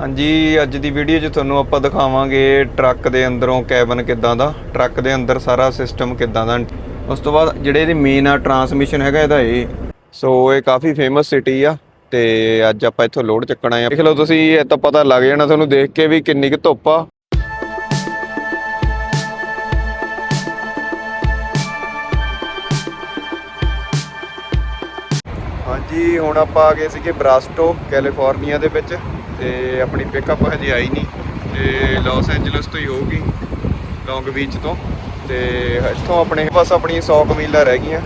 ਹਾਂਜੀ, ਅੱਜ ਦੀ ਵੀਡੀਓ 'ਚ ਤੁਹਾਨੂੰ ਆਪਾਂ ਦਿਖਾਵਾਂਗੇ ਟਰੱਕ ਦੇ ਅੰਦਰੋਂ ਕੈਬਨ ਕਿੱਦਾਂ ਦਾ, ਟਰੱਕ ਦੇ ਅੰਦਰ ਸਾਰਾ ਸਿਸਟਮ ਕਿੱਦਾਂ ਦਾ। ਉਸ ਤੋਂ ਬਾਅਦ ਜਿਹੜੇ ਇਹਦੀ ਮੇਨ ਆ ਟਰਾਂਸਮਿਸ਼ਨ ਹੈਗਾ ਇਹਦਾ ਇਹ। ਸੋ ਇਹ ਕਾਫੀ ਫੇਮਸ ਸਿਟੀ ਆ ਤੇ ਅੱਜ ਆਪਾਂ ਇੱਥੋਂ ਲੋਡ ਚੱਕਣਾ ਆ। ਦੇਖ ਲਓ ਤੁਸੀਂ, ਇਹ ਤਾਂ ਪਤਾ ਲੱਗ ਜਾਣਾ ਤੁਹਾਨੂੰ ਦੇਖ ਕੇ ਵੀ ਕਿੰਨੀ ਕੁ ਧੁੱਪ ਆ। ਹਾਂਜੀ, ਹੁਣ ਆਪਾਂ ਆ ਗਏ ਸੀਗੇ ਬਰਾਸਟੋ ਕੈਲੀਫੋਰਨੀਆ ਦੇ ਵਿੱਚ। ਤੇ ਆਪਣੀ ਪਿਕਅਪ ਹਜੇ ਆਈ ਨਹੀਂ ਤੇ ਲਾਸ ਐਂਜਲਸ ਤੋਂ ਹੀ ਹੋਊਗੀ ਲੌਂਗ ਬੀਚ ਤੋਂ ਤੇ ਇੱਥੋਂ ਆਪਣੇ ਬਸ ਆਪਣੀ 100 ਕਮੀਲਾਂ ਰਹਿ ਗਈਆਂ।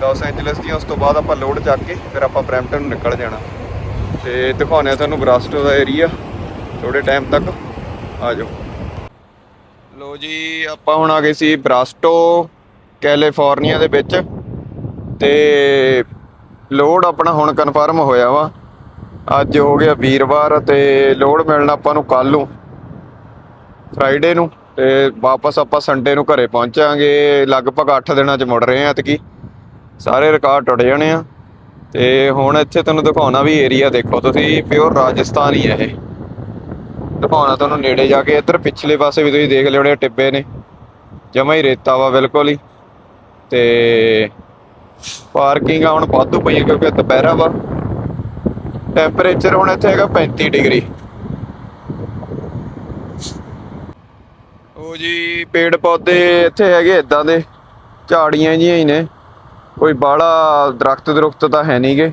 ਲਾਸ ਐਂਜਲਸ ਦੀਆਂ ਉਸ ਤੋਂ ਬਾਅਦ ਆਪਾਂ ਲੋਡ ਚੱਕ ਕੇ ਫਿਰ ਆਪਾਂ ਬਰੈਂਪਟਨ ਨੂੰ ਨਿਕਲ ਜਾਣਾ। ਤੇ ਦਿਖਾਉਂਦੇ ਆ ਤੁਹਾਨੂੰ ਬਰਾਸਟੋ ਦਾ ਏਰੀਆ ਥੋੜੇ ਟਾਈਮ ਤੱਕ। ਆ ਜਾਓ। ਲੋ ਜੀ, ਆਪਾਂ ਹੁਣ ਆ ਗਏ ਸੀ ਬਰਾਸਟੋ ਕੈਲੀਫੋਰਨੀਆ ਦੇ ਵਿੱਚ ਤੇ ਲੋਡ ਆਪਣਾ ਹੁਣ ਕਨਫਰਮ ਹੋਇਆ ਵਾ। ਅੱਜ ਹੋ ਗਿਆ ਵੀਰਵਾਰ ਤੇ ਲੋਡ ਮਿਲਣਾ ਆਪਾਂ ਨੂੰ ਕੱਲ ਨੂੰ ਫਰਾਈਡੇ ਨੂੰ ਤੇ ਵਾਪਸ ਆਪਾਂ ਸੰਡੇ ਨੂੰ ਘਰੇ ਪਹੁੰਚਾਂਗੇ, ਲਗਭਗ 8 ਦਿਨਾਂ ਚ ਮੁੜ ਰਹੇ ਆ ਐਤਕੀ। ਸਾਰੇ ਰਿਕਾਰਡ ਟੁੱਟ ਜਾਣੇ ਆ ਤੇ ਹੁਣ ਇੱਥੇ ਤੁਹਾਨੂੰ ਦਿਖਾਉਣਾ ਵੀ ਏਰੀਆ ਦੇਖੋ, ਤੁਸੀਂ ਪਿਓਰ ਰਾਜਸਥਾਨ ਹੀ ਹੈ ਇਹ। ਦਿਖਾਉਣਾ ਤੁਹਾਨੂੰ ਨੇੜੇ ਜਾ ਕੇ, ਇੱਧਰ ਪਿਛਲੇ ਪਾਸੇ ਵੀ ਤੁਸੀਂ ਦੇਖ ਲਿਓੜੇ ਟਿੱਬੇ ਨੇ। ਜਮਾ ਹੀ ਰੇਤਾ ਵਾ ਬਿਲਕੁਲ ਹੀ। ਤੇ ਪਾਰਕਿੰਗ ਆ, ਹੁਣ ਵਾਧੂ ਪਈ ਕਿਉਂਕਿ ਦੁਪਹਿਰਾ ਵਾ। ਟੈਂਪਰੇਚਰ ਹੁਣ ਇੱਥੇ ਹੈਗਾ 35 ਡਿਗਰੀ। ਉਹ ਜੀ ਪੇੜ ਪੌਦੇ ਇੱਥੇ ਹੈਗੇ ਇਦਾਂ ਦੇ, ਝਾੜੀਆਂ ਜਿਹੀਆਂ ਹੀ ਨੇ। ਕੋਈ ਬਾਹਲਾ ਦਰਖਤ ਦਰੁਖਤ ਤਾਂ ਹੈ ਨਹੀਂਗੇ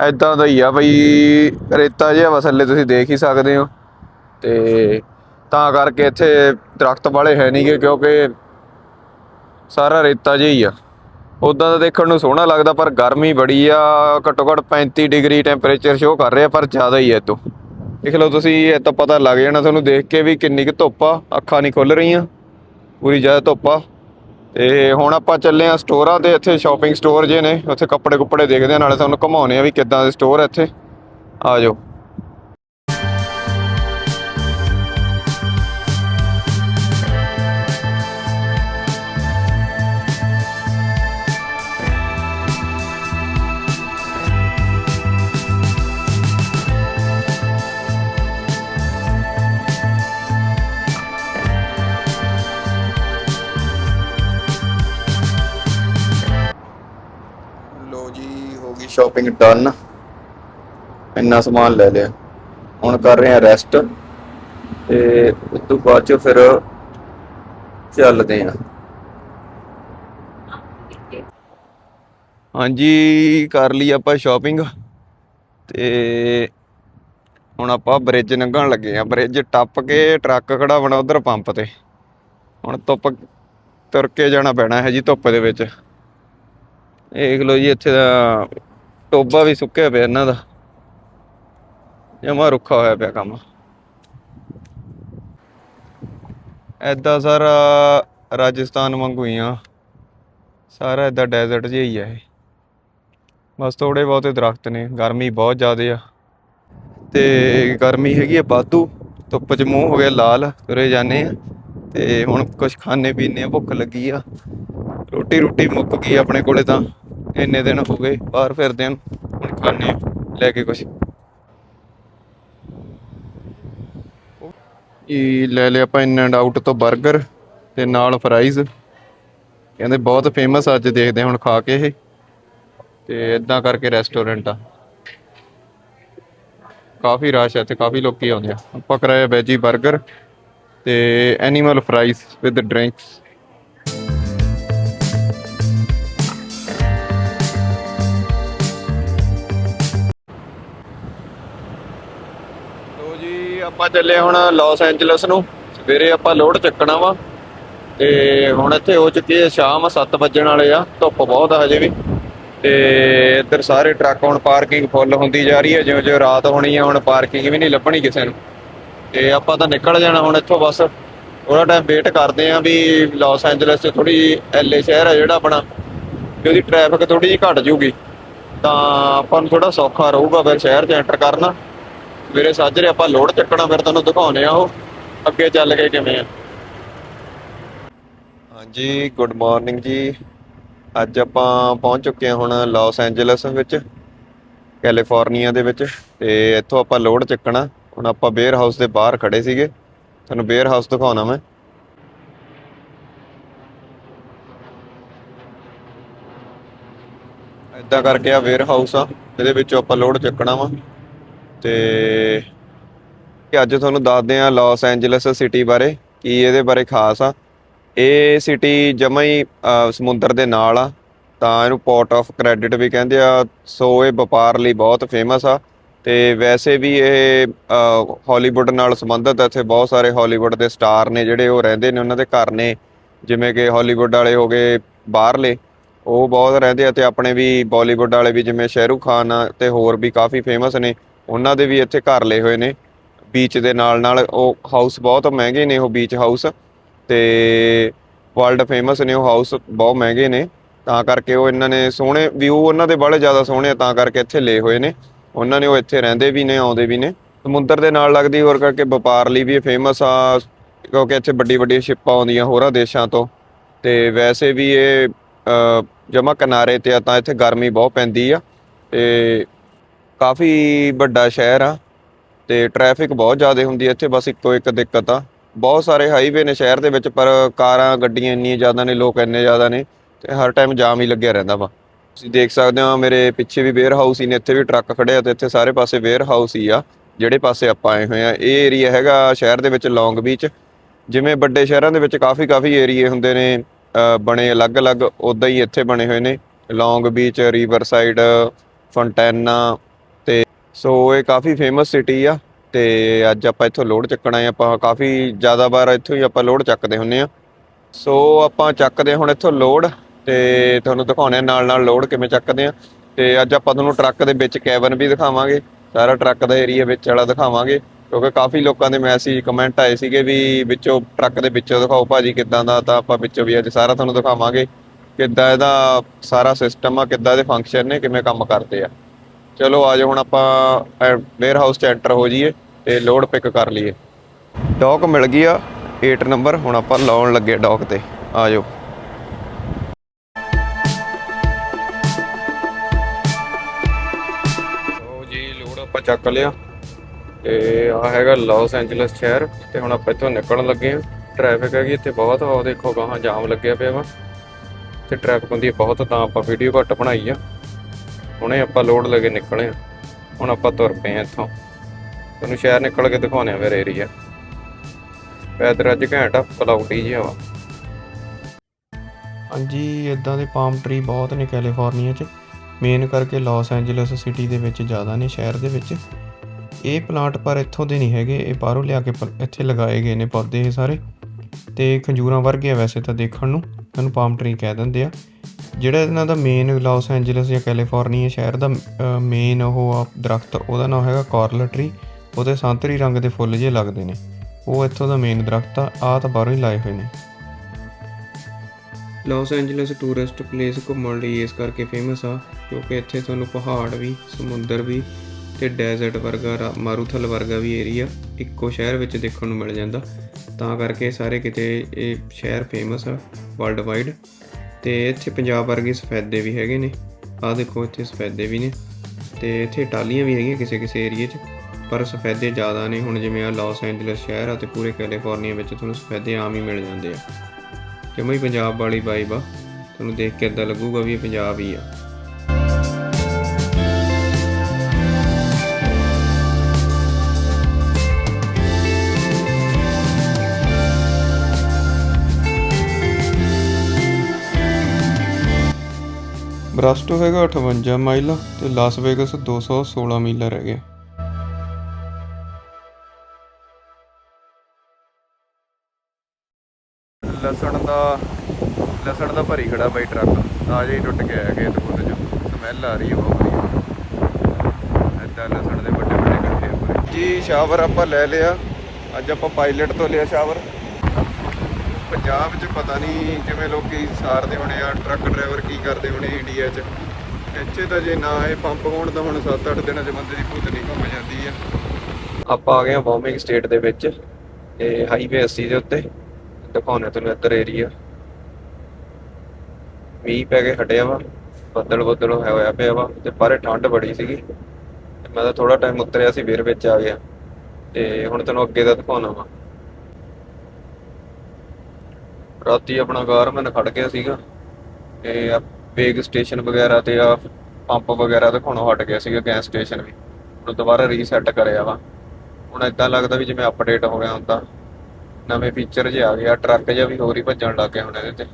ਐਦਾਂ ਦਾ ਹੀ ਆ ਬਈ, ਰੇਤਾ ਜਿਹਾ ਵਸਲੇ ਤੁਸੀਂ ਦੇਖ ਹੀ ਸਕਦੇ ਹੋ। ਤੇ ਤਾਂ ਕਰਕੇ ਇੱਥੇ ਦਰਖਤ ਵਾਲੇ ਹੈ ਨਹੀਂਗੇ ਕਿਉਂਕਿ ਸਾਰਾ ਰੇਤਾ ਜਿਹਾ ਹੀ ਆ। ਉਦਾਂ ਤਾਂ ਦੇਖਣ ਨੂੰ ਸੋਹਣਾ ਲੱਗਦਾ, ਪਰ ਗਰਮੀ ਬੜੀ ਆ, ਘੱਟੋ ਘੱਟ 35 ਡਿਗਰੀ ਟੈਂਪਰੇਚਰ ਸ਼ੋ ਕਰ ਰਿਹਾ, ਪਰ ਜ਼ਿਆਦਾ ਹੀ ਹੈ ਇਹ ਤੋਂ। ਦੇਖ ਲਓ ਤੁਸੀਂ, ਇਹ ਤਾਂ ਪਤਾ ਲੱਗ ਜਾਣਾ ਤੁਹਾਨੂੰ ਦੇਖ ਕੇ ਵੀ ਕਿੰਨੀ ਕੁ ਧੁੱਪ ਆ, ਅੱਖਾਂ ਨਹੀਂ ਖੁੱਲ ਰਹੀਆਂ, ਪੂਰੀ ਜ਼ਿਆਦਾ ਧੁੱਪ ਆ। ਤੇ ਹੁਣ ਆਪਾਂ ਚੱਲੇ ਆ ਸਟੋਰਾਂ ਤੇ, ਇੱਥੇ ਸ਼ਾਪਿੰਗ ਸਟੋਰ ਜੇ ਨੇ, ਉੱਥੇ ਕੱਪੜੇ ਕੁੱਪੜੇ ਦੇਖਦੇ ਆ ਨਾਲੇ ਤੁਹਾਨੂੰ ਘੁਮਾਉਣੇ ਆ ਵੀ ਕਿੱਦਾਂ ਦੇ ਸਟੋਰ ਆ ਇੱਥੇ। ਆ ਜਾਓ। ਸ਼ਾਪਿੰਗ ਡਨ ਇੰਨਾ ਸਮਾਨ ਲੈ ਲਿਆ। ਹੁਣ ਕਰ ਰਹੇ ਆ ਰੈਸਟ ਤੇ ਉਸ ਤੋਂ ਬਾਅਦ ਚ ਫਿਰ ਚੱਲਦੇ ਆ ਹਾਂਜੀ, ਕਰ ਲਈ ਆਪਾਂ ਸ਼ਾਪਿੰਗ ਤੇ ਹੁਣ ਆਪਾਂ ਬ੍ਰਿਜ ਲੰਘਣ ਲੱਗੇ ਆ ਬ੍ਰਿਜ ਟੱਪ ਕੇ ਟਰੱਕ ਖੜਾ ਬਣਾ ਉਧਰ ਪੰਪ ਤੇ। ਹੁਣ ਧੁੱਪ ਤੁਰ ਕੇ ਜਾਣਾ ਪੈਣਾ ਹੈ ਜੀ ਧੁੱਪ ਦੇ ਵਿੱਚ। ਦੇਖ ਲਓ ਜੀ, ਇੱਥੇ ਦਾ ਟੋਬਾ ਵੀ ਸੁੱਕਿਆ ਪਿਆ ਇਹਨਾਂ ਦਾ। ਜਮਾ ਰੁੱਖਾ ਹੋਇਆ ਪਿਆ ਕੰਮ। ਐਦਾਂ ਸਾਰਾ ਰਾਜਸਥਾਨ ਵਾਂਗੂ ਹੀ ਆ। ਸਾਰਾ ਐਦਾਂ ਡੈਜ਼ਰਟ ਜਿਹਾ ਹੀ ਆ ਇਹ। ਬਸ ਥੋੜੇ ਬਹੁਤੇ ਦਰਖਤ ਨੇ, ਗਰਮੀ ਬਹੁਤ ਜ਼ਿਆਦਾ ਆ। ਤੇ ਗਰਮੀ ਹੈਗੀ ਆ ਵਾਧੂ, ਧੁੱਪ 'ਚ ਮੂੰਹ ਹੋ ਗਿਆ ਲਾਲ, ਤੁਰੇ ਜਾਂਦੇ ਆ। ਤੇ ਹੁਣ ਕੁਝ ਖਾਣੇ ਪੀਣੇ ਆ, ਭੁੱਖ ਲੱਗੀ ਆ। ਰੋਟੀ ਰੋਟੀ ਮੁੱਕ ਗਈ ਆਪਣੇ ਕੋਲੇ ਤਾਂ। ਇੰਨੇ ਦਿਨ ਹੋ ਗਏ, ਬਾਹਰ ਫਿਰਦੇ ਨੂੰ, ਹੁਣ ਖਾਣੇ ਲੈ ਕੇ ਕੁਝ ਇਹ ਲੈ ਲਿਆ ਆਪਾਂ ਇਨ ਐਂਡ ਆਊਟ ਤੋਂ 버ਗਰ ਤੇ ਨਾਲ ਫਰਾਈਜ਼ ਕਹਿੰਦੇ ਬਹੁਤ ਫੇਮਸ ਅੱਜ ਦੇਖਦੇ ਹਾਂ ਹੁਣ ਖਾ ਕੇ ਇਹ। ਤੇ ਇਦਾਂ ਕਰਕੇ ਰੈਸਟੋਰੈਂਟ ਆ। ਕਾਫੀ ਰਸ਼ ਹੈ ਤੇ ਕਾਫੀ ਲੋਕੀ ਆਉਂਦੇ ਆ। ਆਪਾਂ ਕਰਾਇਆ ਵੈਜੀ 버ਗਰ ਤੇ ਐਨੀਮਲ ਫਰਾਈਜ਼ ਵਿਦ ਡਰਿੰਕਸ ਆਪਾਂ ਚੱਲੇ ਹੁਣ ਲਾਸ ਐਂਜਲਸ ਨੂੰ। ਸਵੇਰੇ ਆਪਾਂ ਲੋਡ ਚੱਕਣਾ ਵਾ। ਤੇ ਹੁਣ ਇੱਥੇ ਹੋ ਚੁੱਕੀ ਹੈ ਸ਼ਾਮ 7 ਵੱਜਣ ਵਾਲੇ ਆ। ਧੁੱਪ ਬਹੁਤ ਆ ਹਜੇ ਵੀ। ਤੇ ਇੱਧਰ ਸਾਰੇ ਟਰੱਕ ਹੁਣ ਪਾਰਕਿੰਗ ਫੁੱਲ ਹੁੰਦੀ ਜਾ ਰਹੀ ਹੈ। ਜਿਵੇਂ ਜਿਵੇਂ ਰਾਤ ਹੋਣੀ ਹੈ ਹੁਣ ਪਾਰਕਿੰਗ ਵੀ ਨਹੀਂ ਲੱਭਣੀ ਕਿਸੇ ਨੂੰ। ਤੇ ਆਪਾਂ ਤਾਂ ਨਿਕਲ ਜਾਣਾ ਹੁਣ ਇੱਥੋਂ ਬਸ। ਥੋੜਾ ਟਾਈਮ ਵੇਟ ਕਰਦੇ ਆਂ ਵੀ ਲਾਸ ਐਂਜਲਸ 'ਚ ਥੋੜੀ ਐਲਏ ਸ਼ਹਿਰ ਹੈ ਜਿਹੜਾ ਆਪਣਾ। ਵੀ ਉਹਦੀ ਟ੍ਰੈਫਿਕ ਥੋੜੀ ਜਿਹੀ ਘਟ ਜੂਗੀ। ਤਾਂ ਆਪਾਂ ਨੂੰ ਥੋੜਾ ਸੌਖਾ ਰਹੂਗਾ ਫਿਰ ਸ਼ਹਿਰ 'ਚ ਐਂਟਰ ਕਰਨਾ। ਸਵੇਰੇ ਸਾਜਰੇ ਆਪਾਂ ਲੋਡ ਚੱਕਣਾ, ਫਿਰ ਤੁਹਾਨੂੰ ਦਿਖਾਉਨੇ ਆ ਉਹ ਅੱਗੇ ਚੱਲ ਕੇ ਕਿਵੇਂ ਆ। ਹਾਂਜੀ ਗੁੱਡ ਮਾਰਨਿੰਗ ਜੀ। ਅੱਜ ਆਪਾਂ ਪਹੁੰਚ ਚੁੱਕੇ ਹਾਂ ਹੁਣ ਲਾਸ ਐਂਜਲਸ ਵਿੱਚ, ਕੈਲੀਫੋਰਨੀਆ ਦੇ ਵਿੱਚ, ਤੇ ਇੱਥੋਂ ਆਪਾਂ ਲੋਡ ਚੱਕਣਾ। ਹੁਣ ਆਪਾਂ ਬੇਅਰ ਹਾਊਸ ਦੇ ਬਾਹਰ ਖੜੇ ਸੀਗੇ। ਤੁਹਾਨੂੰ ਬੇਅਰ ਹਾਊਸ ਦਿਖਾਉਣਾ ਮੈਂ। ਇਦਾਂ ਕਰਕੇ ਆ ਵੇਅਰ ਹਾਊਸ ਆ, ਇਹਦੇ ਵਿੱਚੋਂ ਆਪਾਂ ਲੋਡ ਚੱਕਣਾ ਵਾ। ਤੇ ਅੱਜ ਤੁਹਾਨੂੰ ਦੱਸਦੇ ਆ ਲਾਸ ਐਂਜਲਸ ਸਿਟੀ ਬਾਰੇ, ਕੀ ਇਹਦੇ ਬਾਰੇ ਖਾਸ ਆ। ਇਹ ਸਿਟੀ ਜਮਾ ਹੀ ਸਮੁੰਦਰ ਦੇ ਨਾਲ ਆ, ਤਾਂ ਇਹਨੂੰ ਪੋਰਟ ਆਫ ਕ੍ਰੈਡਿਟ ਵੀ ਕਹਿੰਦੇ ਆ, ਸੋ ਇਹ ਵਪਾਰ ਲਈ ਬਹੁਤ ਫੇਮਸ ਆ। ਤੇ ਵੈਸੇ ਵੀ ਇਹ ਹਾਲੀਵੁੱਡ ਨਾਲ ਸੰਬੰਧਿਤ ਆ, ਇੱਥੇ ਬਹੁਤ ਸਾਰੇ ਹਾਲੀਵੁੱਡ ਦੇ ਸਟਾਰ ਨੇ ਜਿਹੜੇ ਉਹ ਰਹਿੰਦੇ ਨੇ, ਉਹਨਾਂ ਦੇ ਘਰ ਨੇ, ਜਿਵੇਂ ਕਿ ਹਾਲੀਵੁੱਡ ਵਾਲੇ ਹੋ ਗਏ ਬਾਹਰਲੇ, ਉਹ ਬਹੁਤ ਰਹਿੰਦੇ ਆ, ਤੇ ਆਪਣੇ ਵੀ ਬਾਲੀਵੁੱਡ ਵਾਲੇ ਵੀ ਜਿਵੇਂ ਸ਼ਾਹਰੁਖ ਖਾਨ ਆ, ਤੇ ਹੋਰ ਵੀ ਕਾਫੀ ਫੇਮਸ ਨੇ। ਉਹਨਾਂ ਦੇ ਵੀ ਇੱਥੇ ਘਰ ਲਏ ਹੋਏ ਨੇ। ਬੀਚ ਦੇ ਨਾਲ ਨਾਲ ਉਹ ਹਾਊਸ ਬਹੁਤ ਮਹਿੰਗੇ ਨੇ, ਉਹ ਬੀਚ ਹਾਊਸ ਤੇ ਵਰਲਡ ਫੇਮਸ ਨੇ ਉਹ ਹਾਊਸ ਬਹੁਤ ਮਹਿੰਗੇ ਨੇ। ਤਾਂ ਕਰਕੇ ਉਹ ਇਹਨਾਂ ਨੇ ਸੋਹਣੇ ਵਿਊ ਉਹਨਾਂ ਦੇ ਬੜੇ ਜ਼ਿਆਦਾ ਸੋਹਣੇ ਆ, ਤਾਂ ਕਰਕੇ ਇੱਥੇ ਲਏ ਹੋਏ ਨੇ। ਉਹਨਾਂ ਨੇ ਉਹ ਇੱਥੇ ਰਹਿੰਦੇ ਵੀ ਨੇ, ਆਉਂਦੇ ਵੀ ਨੇ। ਸਮੁੰਦਰ ਦੇ ਨਾਲ ਲੱਗਦੀ ਹੋਰ ਕਰਕੇ ਵਪਾਰ ਲਈ ਵੀ ਫੇਮਸ ਆ, ਕਿਉਂਕਿ ਇੱਥੇ ਵੱਡੀ ਵੱਡੀ ਸ਼ਿਪਾਂ ਆਉਂਦੀਆਂ ਹੋਰਾਂ ਦੇਸ਼ਾਂ ਤੋਂ। ਤੇ ਵੈਸੇ ਵੀ ਇਹ ਜਮਾ ਕਿਨਾਰੇ ਤੇ ਆ, ਤਾਂ ਇੱਥੇ ਗਰਮੀ ਬਹੁਤ ਪੈਂਦੀ ਆ। ਤੇ ਕਾਫੀ ਵੱਡਾ ਸ਼ਹਿਰ ਆ ਤੇ ਟ੍ਰੈਫਿਕ ਬਹੁਤ ਜ਼ਿਆਦਾ ਹੁੰਦੀ ਹੈ ਇੱਥੇ, ਬਸ ਇੱਕੋ ਇੱਕ ਦਿੱਕਤ ਆ। ਬਹੁਤ ਸਾਰੇ ਹਾਈਵੇ ਨੇ ਸ਼ਹਿਰ ਦੇ ਵਿੱਚ, ਪਰ ਕਾਰਾਂ, ਗੱਡੀਆਂ ਇੰਨੀਆਂ ਜ਼ਿਆਦਾ ਨੇ, ਲੋਕ ਇੰਨੇ ਜ਼ਿਆਦਾ ਨੇ ਤੇ ਹਰ ਟਾਈਮ ਜਾਮ ਹੀ ਲੱਗਿਆ ਰਹਿੰਦਾ ਵਾ। ਤੁਸੀਂ ਦੇਖ ਸਕਦੇ ਹੋ ਮੇਰੇ ਪਿੱਛੇ ਵੀ ਵੇਅਰ ਹਾਊਸ ਹੀ ਨੇ, ਇੱਥੇ ਵੀ ਟਰੱਕ ਖੜੇ ਆ ਤੇ ਇੱਥੇ ਸਾਰੇ ਪਾਸੇ ਵੇਅਰ ਹਾਊਸ ਹੀ ਆ, ਜਿਹੜੇ ਪਾਸੇ ਆਪਾਂ ਆਏ ਹੋਏ ਆ। ਇਹ ਏਰੀਆ ਹੈਗਾ ਸ਼ਹਿਰ ਦੇ ਵਿੱਚ ਲੌਂਗ ਬੀਚ ਜਿਵੇਂ ਵੱਡੇ ਸ਼ਹਿਰਾਂ ਦੇ ਵਿੱਚ ਕਾਫੀ ਕਾਫੀ ਏਰੀਏ ਹੁੰਦੇ ਨੇ ਬਣੇ ਅਲੱਗ-ਅਲੱਗ ਉਦਾਂ ਹੀ ਇੱਥੇ ਬਣੇ ਹੋਏ ਨੇ। Long Beach Riverside Fontana so ਇਹ ਕਾਫੀ ਫੇਮਸ ਸਿਟੀ ਆ ਤੇ ਅੱਜ ਆਪਾਂ ਇੱਥੋਂ ਲੋਡ ਚੱਕਣਾ ਹੈ। ਆਪਾਂ ਕਾਫੀ ਜ਼ਿਆਦਾ ਵਾਰ ਇੱਥੋਂ ਹੀ ਆਪਾਂ ਲੋਡ ਚੱਕਦੇ ਹੁੰਨੇ ਆ ਸੋ ਆਪਾਂ ਚੱਕਦੇ ਹੁਣ ਇੱਥੋਂ ਲੋਡ ਤੇ ਤੁਹਾਨੂੰ ਦਿਖਾਉਣੇ ਆ ਨਾਲ ਨਾਲ ਲੋਡ ਕਿਵੇਂ ਚੱਕਦੇ ਆ ਤੇ ਅੱਜ ਆਪਾਂ ਤੁਹਾਨੂੰ ਟਰੱਕ ਦੇ ਵਿੱਚ ਕੈਬਨ ਵੀ ਦਿਖਾਵਾਂਗੇ। ਸਾਰਾ ਟਰੱਕ ਦਾ ਏਰੀਆ ਵਿੱਚ ਵਾਲਾ ਦਿਖਾਵਾਂਗੇ। ਕਿਉਂਕਿ ਕਾਫੀ ਲੋਕਾਂ ਦੇ ਮੈਸੇਜ ਕਮੈਂਟ ਆਏ ਸੀਗੇ ਵੀ ਵਿੱਚੋਂ ਟਰੱਕ ਦੇ ਵਿੱਚੋਂ ਦਿਖਾਓ ਭਾਜੀ ਕਿੱਦਾਂ ਦਾ, ਤਾਂ ਆਪਾਂ ਵਿੱਚੋਂ ਵੀ ਅੱਜ ਸਾਰਾ ਤੁਹਾਨੂੰ ਦਿਖਾਵਾਂਗੇ। ਕਿੱਦਾਂ ਇਹਦਾ ਸਾਰਾ ਸਿਸਟਮ ਆ, ਕਿੱਦਾਂ ਦੇ ਫੰਕਸ਼ਨ ਨੇ, ਕਿਵੇਂ ਕੰਮ ਕਰਦੇ ਆ। ਚਲੋ ਆਜੋ ਹੁਣ ਆਪਾਂ ਵੇਅਰ ਹਾਊਸ 'ਚ ਐਂਟਰ ਹੋ ਜਾਈਏ ਤੇ ਲੋਡ ਪਿਕ ਕਰ ਲਈਏ। ਡੌਕ ਮਿਲ ਗਈ ਆ 8 ਨੰਬਰ ਹੁਣ ਆਪਾਂ ਲਾਉਣ ਲੱਗੇ ਡੌਕ ਤੇ। ਆਜੋ ਲਓ ਜੀ ਲੋਡ ਆਪਾਂ ਚੱਕ ਲਿਆ। ਤੇ ਆ ਹੈਗਾ ਲਾਸ ਐਂਜਲਸ ਸ਼ਹਿਰ, ਤੇ ਹੁਣ ਆਪਾਂ ਇੱਥੋਂ ਨਿਕਲਣ ਲੱਗੇ ਆ ਟ੍ਰੈਫਿਕ ਹੈਗੀ ਇੱਥੇ ਬਹੁਤ ਆ ਦੇਖੋ ਗਾਹਾਂ ਜਾਮ ਲੱਗਿਆ ਪਿਆ ਵਾ। ਤੇ ਟ੍ਰੈਫਿਕ ਹੁੰਦੀ ਬਹੁਤ, ਤਾਂ ਆਪਾਂ ਵੀਡੀਓ ਘੱਟ ਬਣਾਈ ਆ। ਹੁਣੇ ਆਪਾਂ ਲੋਡ ਲੈ ਕੇ ਨਿਕਲੇ ਆ ਹੁਣ ਆਪਾਂ ਤੁਰ ਪਏ ਆ ਇੱਥੋਂ। ਤੁਹਾਨੂੰ ਸ਼ਹਿਰ ਨਿਕਲ ਕੇ ਦਿਖਾਉਣੇ ਆ ਫਿਰ ਏਰੀਆ ਵੈਦਰ ਅੱਜ ਘੈਂਟ ਆ ਕਲਾਉਡੀ ਜਿਹਾ ਵਾ। ਹਾਂਜੀ ਇਦਾਂ ਦੇ ਪਾਮ ਟਰੀ ਬਹੁਤ ਨੇ ਕੈਲੀਫੋਰਨੀਆ 'ਚ। ਮੇਨ ਕਰਕੇ ਲਾਸ ਐਂਜਲਸ ਸਿਟੀ ਦੇ ਵਿੱਚ ਜ਼ਿਆਦਾ ਨੇ ਸ਼ਹਿਰ ਦੇ ਵਿੱਚ। ਇਹ ਪਲਾਂਟ ਪਰ ਇੱਥੋਂ ਦੇ ਨਹੀਂ ਹੈਗੇ, ਇਹ ਬਾਹਰੋਂ ਲਿਆ ਕੇ ਇੱਥੇ ਲਗਾਏ ਗਏ ਨੇ ਪੌਦੇ ਇਹ ਸਾਰੇ। ਤੇ ਖੰਜੂਰਾਂ ਵਰਗੇ ਵੈਸੇ ਤਾਂ ਦੇਖਣ ਨੂੰ। ਇਹਨੂੰ ਪਾਮ ਟਰੀ ਕਹਿ ਦਿੰਦੇ ਆ। ਜਿਹੜਾ ਇਹਨਾਂ ਦਾ ਮੇਨ ਲਾਸ ਐਂਜਲਸ ਜਾਂ ਕੈਲੀਫੋਰਨੀਆ ਸ਼ਹਿਰ ਦਾ ਮੇਨ ਉਹ ਆ ਦਰਖਤ, ਉਹਦਾ ਨਾਮ ਹੈਗਾ ਕਾਰਲ ਟਰੀ ਉਹਦੇ ਸੰਤਰੀ ਰੰਗ ਦੇ ਫੁੱਲ ਜੇ ਲੱਗਦੇ ਨੇ। ਉਹ ਇੱਥੋਂ ਦਾ ਮੇਨ ਦਰਖਤ ਆ ਆ ਤਾਂ ਬਾਹਰੋਂ ਹੀ ਲਾਏ ਹੋਏ ਨੇ। ਲਾਸ ਐਂਜਲਸ ਟੂਰਿਸਟ ਪਲੇਸ ਘੁੰਮਣ ਲਈ ਇਸ ਕਰਕੇ ਫੇਮਸ ਆ, ਕਿਉਂਕਿ ਇੱਥੇ ਤੁਹਾਨੂੰ ਪਹਾੜ ਵੀ, ਸਮੁੰਦਰ ਵੀ ਤੇ ਡੈਜ਼ਰਟ ਵਰਗਾ, ਰਾ- ਮਾਰੂਥਲ ਵਰਗਾ ਵੀ ਏਰੀਆ ਇੱਕੋ ਸ਼ਹਿਰ ਵਿੱਚ ਦੇਖਣ ਨੂੰ ਮਿਲ ਜਾਂਦਾ। ਤਾਂ ਕਰਕੇ ਸਾਰੇ ਕਿਤੇ ਇਹ ਸ਼ਹਿਰ ਫੇਮਸ ਆ ਵਰਲਡ ਵਾਈਡ ਤੇ ਇੱਥੇ ਪੰਜਾਬ ਵਰਗੇ ਸਫੈਦੇ ਵੀ ਹੈਗੇ ਨੇ। ਆਹ ਦੇਖੋ, ਇੱਥੇ ਸਫੈਦੇ ਵੀ ਨੇ। ਤੇ ਇੱਥੇ ਟਾਲੀਆਂ ਵੀ ਹੈਗੀਆਂ ਕਿਸੇ ਕਿਸੇ ਏਰੀਏ 'ਚ। ਪਰ ਸਫੈਦੇ ਜ਼ਿਆਦਾ ਨੇ। ਹੁਣ ਜਿਵੇਂ ਆ ਲਾਸ ਐਂਜਲਸ ਸ਼ਹਿਰ ਆ, ਤੇ ਪੂਰੇ ਕੈਲੀਫੋਰਨੀਆ ਵਿੱਚ ਤੁਹਾਨੂੰ ਸਫੈਦੇ ਆਮ ਹੀ ਮਿਲ ਜਾਂਦੇ ਆ। ਜਿਵੇਂ ਪੰਜਾਬ ਵਾਲੀ ਵਾਈਬ ਆ। ਤੁਹਾਨੂੰ ਦੇਖ ਕੇ ਇਦਾਂ ਲੱਗੂਗਾ ਵੀ ਇਹ ਪੰਜਾਬ ਹੀ ਆ। ਬਰਾਸਟੋ ਹੈਗਾ 58 ਮਾਈਲ ਤੇ ਲਾਸ ਵੇਗਸ 216 ਮੀਲ ਰਹਿ ਗਿਆ। ਲਸਣ ਦਾ ਲਸਣ ਦਾ ਭਰੀ ਖੜਾ ਬਾਈ ਟਰੱਕ। ਆ ਜੇ ਟੁੱਟ ਕੇ ਆਇਆ ਖੇਤ ਖੁੱਦ ਚ। ਸਮੈਲ ਆ ਰਹੀ ਹੈ ਬਹੁਤ ਵਧੀਆ। ਏਦਾਂ ਲਸਣ ਦੇ ਵੱਡੇ ਵੱਡੇ ਇਕੱਠੇ ਹੋਏ ਜੀ, ਸ਼ਾਵਰ ਆਪਾਂ ਲੈ ਲਿਆ। ਅੱਜ ਆਪਾਂ ਪਾਇਲਟ ਤੋਂ ਲਿਆ ਸ਼ਾਵਰ। ਪੰਜਾਬ 'ਚ ਪਤਾ ਨਹੀਂ ਜਿਵੇਂ ਲੋਕੀ ਸਾਰਦੇ ਹੋਣੇ ਆ, ਟਰੱਕ ਡਰਾਈਵਰ ਕੀ ਕਰਦੇ ਹੋਣੇ ਇੰਡੀਆ 'ਚ। ਇੱਥੇ ਤਾਂ ਜੇ ਨਾ ਇਹ ਪੰਪ ਹੋਣ ਤਾਂ ਹੁਣ 7-8 ਦਿਨਾਂ 'ਚ ਬੰਦੇ ਦੀ ਭੂਤਨੀ ਘੁੰਮ ਜਾਂਦੀ ਆ। ਆਪਾਂ ਆ ਗਏ ਆ ਵਾਰਮਿੰਗ ਸਟੇਟ ਦੇ ਵਿੱਚ, ਤੇ ਹਾਈਵੇ 80 ਦੇ ਉੱਤੇ ਦਿਖਾਉਣੇ ਤੁਹਾਨੂੰ ਇੱਧਰ ਏਰੀਆ ਮੀਂਹ ਪੈ ਕੇ ਹਟਿਆ ਵਾ, ਬੱਦਲ ਬੱਦਲ ਹੋਇਆ ਹੋਇਆ ਪਿਆ ਵਾ, ਤੇ ਬਾਹਰੇ ਠੰਡ ਬੜੀ ਸੀਗੀ। ਮੈਂ ਤਾਂ ਥੋੜਾ ਟਾਈਮ ਉਤਰਿਆ ਸੀ, ਫਿਰ ਵਿੱਚ ਆ ਗਿਆ। ਤੇ ਹੁਣ ਤੈਨੂੰ ਅੱਗੇ ਦਾ ਦਿਖਾਉਣਾ ਵਾ। ਰਾਤੀ ਆਪਣਾ ਗਾਰਮੈਨ ਖੜ ਗਿਆ ਸੀਗਾ ਤੇ ਵੇਗ ਸਟੇਸ਼ਨ ਵਗੈਰਾ ਤੇ ਆ ਪੰਪ ਵਗੈਰਾ ਦਿਖਾਉਣੋਂ ਹਟ ਗਿਆ ਸੀਗਾ ਗੈਸ ਸਟੇਸ਼ਨ ਵੀ। ਹੁਣ ਦੁਬਾਰਾ ਰੀਸੈਟ ਕਰਿਆ ਵਾ। ਹੁਣ ਇਦਾਂ ਲੱਗਦਾ ਵੀ ਜਿਵੇਂ ਅਪਡੇਟ ਹੋ ਗਿਆ ਹੁੰਦਾ। ਨਵੇਂ ਫੀਚਰ ਜੇ ਆ ਗਏ ਆ, ਟਰੱਕ ਜਿਹਾ ਵੀ ਹੋਰ ਹੀ ਭੱਜਣ ਲੱਗ ਗਿਆ ਹੁਣ ਇਹਦੇ ਤੇ।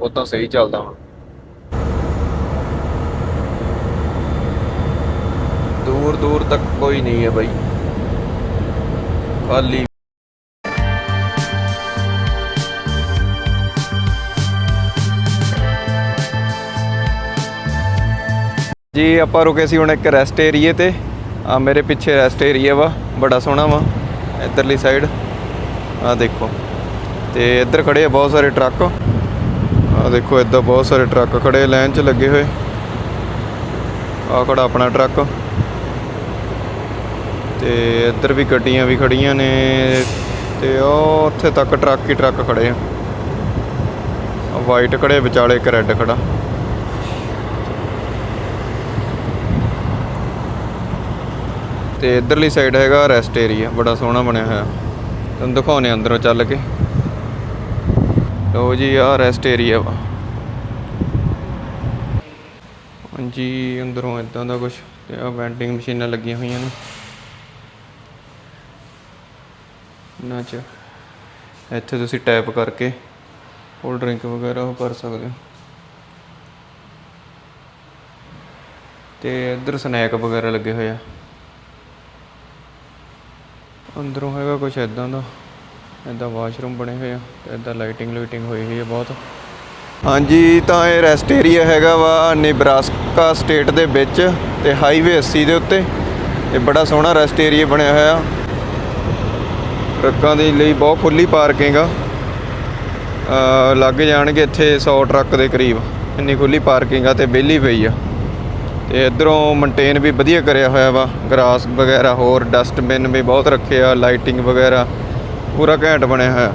ਉਹ ਤਾਂ ਸਹੀ ਚੱਲਦਾ ਹੁਣ। ਦੂਰ ਦੂਰ ਤੱਕ ਕੋਈ ਨਹੀਂ ਹੈ ਬਾਈ। ਖਾਲੀ ਜੀ, ਆਪਾਂ ਰੁਕੇ ਸੀ ਹੁਣ ਇੱਕ ਰੈਸਟ ਏਰੀਏ ਤੇ। ਆ ਮੇਰੇ ਪਿੱਛੇ ਰੈਸਟ ਏਰੀਆ ਵਾ, ਬੜਾ ਸੋਹਣਾ ਵਾ, ਇਧਰਲੀ ਸਾਈਡ ਆ ਦੇਖੋ। ਤੇ ਇੱਧਰ ਖੜੇ ਆ ਬਹੁਤ ਸਾਰੇ ਟਰੱਕ। ਆ ਦੇਖੋ, ਇੱਧਰ ਬਹੁਤ ਸਾਰੇ ਟਰੱਕ ਖੜੇ, ਲਾਈਨ 'ਚ ਲੱਗੇ ਹੋਏ। ਆ ਖੜਾ ਆਪਣਾ ਟਰੱਕ। ਤੇ ਇੱਧਰ ਵੀ ਗੱਡੀਆਂ ਵੀ ਖੜੀਆਂ ਨੇ, ਤੇ ਉਹ ਉੱਥੇ ਤੱਕ ਟਰੱਕ ਹੀ ਟਰੱਕ ਖੜੇ ਆ। ਵਾਈਟ ਖੜੇ, ਵਿਚਾਲੇ ਇੱਕ ਰੈੱਡ ਖੜਾ। ਤੇ ਇਧਰਲੀ ਸਾਈਡ ਹੈਗਾ ਰੈਸਟ ਏਰੀਆ ਬੜਾ ਸੋਹਣਾ ਬਣਿਆ ਹੋਇਆ। ਤੁਹਾਨੂੰ ਦਿਖਾਉਣੇ ਅੰਦਰੋਂ ਚੱਲ ਕੇ। ਲੋ ਜੀ, ਆਹ ਰੈਸਟ ਏਰੀਆ ਵਾ। ਹਾਂਜੀ, ਅੰਦਰੋਂ ਇਦਾਂ ਦਾ ਕੁਝ ਤੇ ਆ ਵੈਂਡਿੰਗ ਮਸ਼ੀਨਾਂ ਲੱਗੀਆਂ ਹੋਈਆਂ ਨੇ। ਨਾ ਚ ਇੱਥੇ ਤੁਸੀਂ ਟੈਪ ਕਰਕੇ ਕੋਲਡ ਡਰਿੰਕ ਵਗੈਰਾ ਉਹ ਕਰ ਸਕਦੇ ਹੋ। ਤੇ ਇੱਧਰ ਸਨੈਕ ਵਗੈਰਾ ਲੱਗੇ ਹੋਏ ਆ। ਅੰਦਰੋਂ ਹੈਗਾ ਕੁਝ ਇਦਾਂ ਦਾ ਇਦਾਂ ਵਾਸ਼ਰੂਮ ਬਣੇ ਹੋਏ ਆ, ਤੇ ਇਦਾਂ ਲਾਈਟਿੰਗ ਲੂਟਿੰਗ ਹੋਈ ਹੋਈ ਹੈ ਬਹੁਤ। ਹਾਂਜੀ, ਤਾਂ ਇਹ ਰੈਸਟ ਏਰੀਆ ਹੈਗਾ ਵਾ ਨਿਬਰਾਸਕਾ ਸਟੇਟ ਦੇ ਵਿੱਚ ਤੇ ਹਾਈਵੇ 80 ਦੇ ਉੱਤੇ। ਇਹ ਬੜਾ ਸੋਹਣਾ ਰੈਸਟ ਏਰੀਆ ਬਣਿਆ ਹੋਇਆ। ਟਰੱਕਾਂ ਦੇ ਲਈ ਬਹੁਤ ਖੁੱਲੀ ਪਾਰਕਿੰਗ ਆ। ਲੱਗ ਜਾਣਗੇ ਇੱਥੇ 100 ਟਰੱਕ ਦੇ ਕਰੀਬ। ਇੰਨੀ ਖੁੱਲੀ ਪਾਰਕਿੰਗ ਆ ਤੇ ਵਿਹਲੀ ਪਈ ਆ। ਤੇ ਇਧਰੋਂ ਮੇਨਟੇਨ ਵੀ ਵਧੀਆ ਕਰਿਆ ਹੋਇਆ ਵਾ। ਗਰਾਸ ਵਗੈਰਾ ਹੋਰ ਡਸਟਬਿਨ ਵੀ ਬਹੁਤ ਰੱਖੇ ਆ ਲਾਈਟਿੰਗ ਵਗੈਰਾ, ਪੂਰਾ ਘੈਂਟ ਬਣਿਆ ਹੋਇਆ।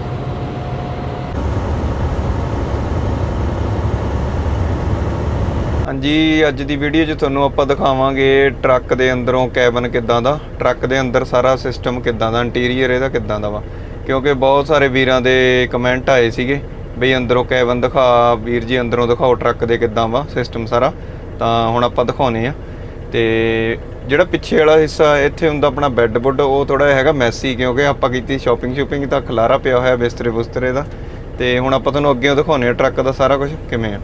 ਹਾਂਜੀ, ਅੱਜ ਦੀ ਵੀਡੀਓ 'ਚ ਤੁਹਾਨੂੰ ਆਪਾਂ ਦਿਖਾਵਾਂਗੇ ਟਰੱਕ ਦੇ ਅੰਦਰੋਂ ਕੈਬਨ ਕਿੱਦਾਂ ਦਾ। ਟਰੱਕ ਦੇ ਅੰਦਰ ਸਾਰਾ ਸਿਸਟਮ ਕਿੱਦਾਂ ਦਾ ਇੰਟੀਰੀਅਰ ਇਹਦਾ ਕਿੱਦਾਂ ਦਾ ਵਾ। ਕਿਉਂਕਿ ਬਹੁਤ ਸਾਰੇ ਵੀਰਾਂ ਦੇ ਕਮੈਂਟ ਆਏ ਸੀਗੇ, ਬਈ ਅੰਦਰੋਂ ਕੈਬਨ ਦਿਖਾ, ਵੀਰ ਜੀ ਅੰਦਰੋਂ ਦਿਖਾਓ ਟਰੱਕ ਦੇ ਕਿੱਦਾਂ ਵਾ ਸਿਸਟਮ ਸਾਰਾ। ਤਾਂ ਹੁਣ ਆਪਾਂ ਦਿਖਾਉਨੇ ਆ ਤੇ ਜਿਹੜਾ ਪਿੱਛੇ ਵਾਲਾ ਹਿੱਸਾ, ਇੱਥੇ ਹੁੰਦਾ ਆਪਣਾ ਬੈੱਡ ਬੁੱਡ ਉਹ ਥੋੜਾ ਹੈਗਾ ਮੈਸੀ ਕਿਉਂਕਿ ਆਪਾਂ ਕੀਤੀ ਸ਼ਾਪਿੰਗ ਸ਼ੂਪਿੰਗ ਤਾਂ ਖਲਾਰਾ ਪਿਆ ਹੋਇਆ ਬਿਸਤਰੇ ਬੁਸਤਰੇ ਦਾ। ਤੇ ਹੁਣ ਆਪਾਂ ਤੁਹਾਨੂੰ ਅੱਗੇ ਦਿਖਾਉਨੇ ਆ ਟਰੱਕ ਦਾ ਸਾਰਾ ਕੁਝ ਕਿਵੇਂ ਆ।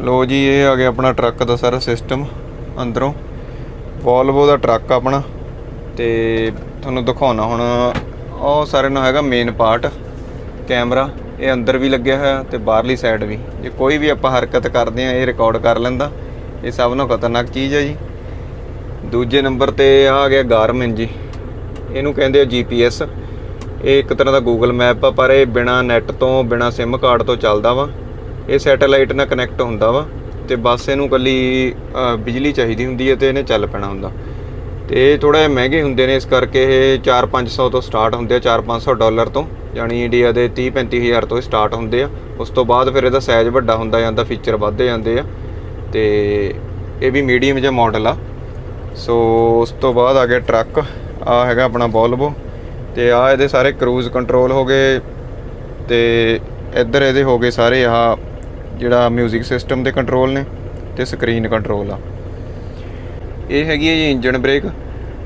ਲੋ ਜੀ, ਇਹ ਆ ਗਿਆ ਆਪਣਾ ਟਰੱਕ ਦਾ ਸਾਰਾ ਸਿਸਟਮ ਅੰਦਰੋਂ। ਵੋਲਵੋ ਦਾ ਟਰੱਕ ਆਪਣਾ। ਤੇ ਤੁਹਾਨੂੰ ਦਿਖਾਉਣਾ ਹੁਣ, ਉਹ ਸਾਰੇ ਨੂੰ ਹੈਗਾ ਮੇਨ ਪਾਰਟ ਕੈਮਰਾ ਇਹ ਅੰਦਰ ਵੀ ਲੱਗਿਆ ਹੋਇਆ ਤੇ ਬਾਹਰਲੀ ਸਾਈਡ ਵੀ। ਜੇ ਕੋਈ ਵੀ ਆਪਾਂ ਹਰਕਤ ਕਰਦੇ ਆ ਇਹ ਰਿਕਾਰਡ ਕਰ ਲੈਂਦਾ। ਇਹ ਸਭ ਤੋਂ ਖਤਰਨਾਕ ਚੀਜ਼ ਹੈ ਜੀ। ਦੂਜੇ ਨੰਬਰ ਤੇ ਆ ਗਿਆ ਗਾਰਮਿਨ ਜੀ। ਇਹਨੂੰ ਕਹਿੰਦੇ ਆ ਜੀਪੀਐਸ ਇਹ ਇੱਕ ਤਰ੍ਹਾਂ ਦਾ ਗੂਗਲ ਮੈਪ ਆ, ਪਰ ਇਹ ਬਿਨਾ ਨੈਟ ਤੋਂ, ਬਿਨਾ SIM ਕਾਰਡ ਤੋਂ ਚੱਲਦਾ ਵਾ। ਇਹ ਸੈਟੇਲਾਈਟ ਨਾਲ ਕਨੈਕਟ ਹੁੰਦਾ ਵਾ। ਤੇ ਬਸ ਇਹਨੂੰ ਕੱਲੀ ਬਿਜਲੀ ਚਾਹੀਦੀ ਹੁੰਦੀ ਹੈ ਤੇ ਇਹਨੇ ਚੱਲ ਪੈਣਾ ਹੁੰਦਾ। ਤੇ ਇਹ ਥੋੜਾ ਜਿਹਾ ਮਹਿੰਗੇ ਹੁੰਦੇ ਨੇ, ਇਸ ਕਰਕੇ ਇਹ 4-500 ਤੋਂ ਸਟਾਰਟ ਹੁੰਦੇ ਆ 4-500 ਡਾਲਰ ਤੋਂ, ਯਾਨੀ ਇੰਡੀਆ ਦੇ 30-35 ਹਜ਼ਾਰ ਤੋਂ ਸਟਾਰਟ ਹੁੰਦੇ ਆ। ਉਸ ਤੋਂ ਬਾਅਦ ਫਿਰ ਇਹਦਾ ਸਾਈਜ਼ ਵੱਡਾ ਹੁੰਦਾ ਜਾਂਦਾ ਫੀਚਰ ਵੱਧਦੇ ਜਾਂਦੇ ਆ। ਤੇ ਇਹ ਵੀ ਮੀਡੀਅਮ ਜਿਹਾ ਮਾਡਲ ਆ। ਸੋ ਉਸ ਤੋਂ ਬਾਅਦ ਆ ਗਿਆ ਟਰੱਕ ਆ ਹੈਗਾ ਆਪਣਾ ਵੋਲਵੋ ਤੇ ਆ ਇਹਦੇ ਸਾਰੇ ਕਰੂਜ਼ ਕੰਟਰੋਲ ਹੋ ਗਏ ਤੇ ਇੱਧਰ ਇਹਦੇ ਹੋ ਗਏ ਸਾਰੇ ਆਹ ਜਿਹੜਾ 뮤직 ਸਿਸਟਮ ਦੇ ਕੰਟਰੋਲ ਨੇ ਤੇ ਸਕਰੀਨ ਕੰਟਰੋਲ ਆ। ਇਹ ਹੈਗੀ ਹੈ ਜੀ ਇੰਜਨ ਬ੍ਰੇਕ।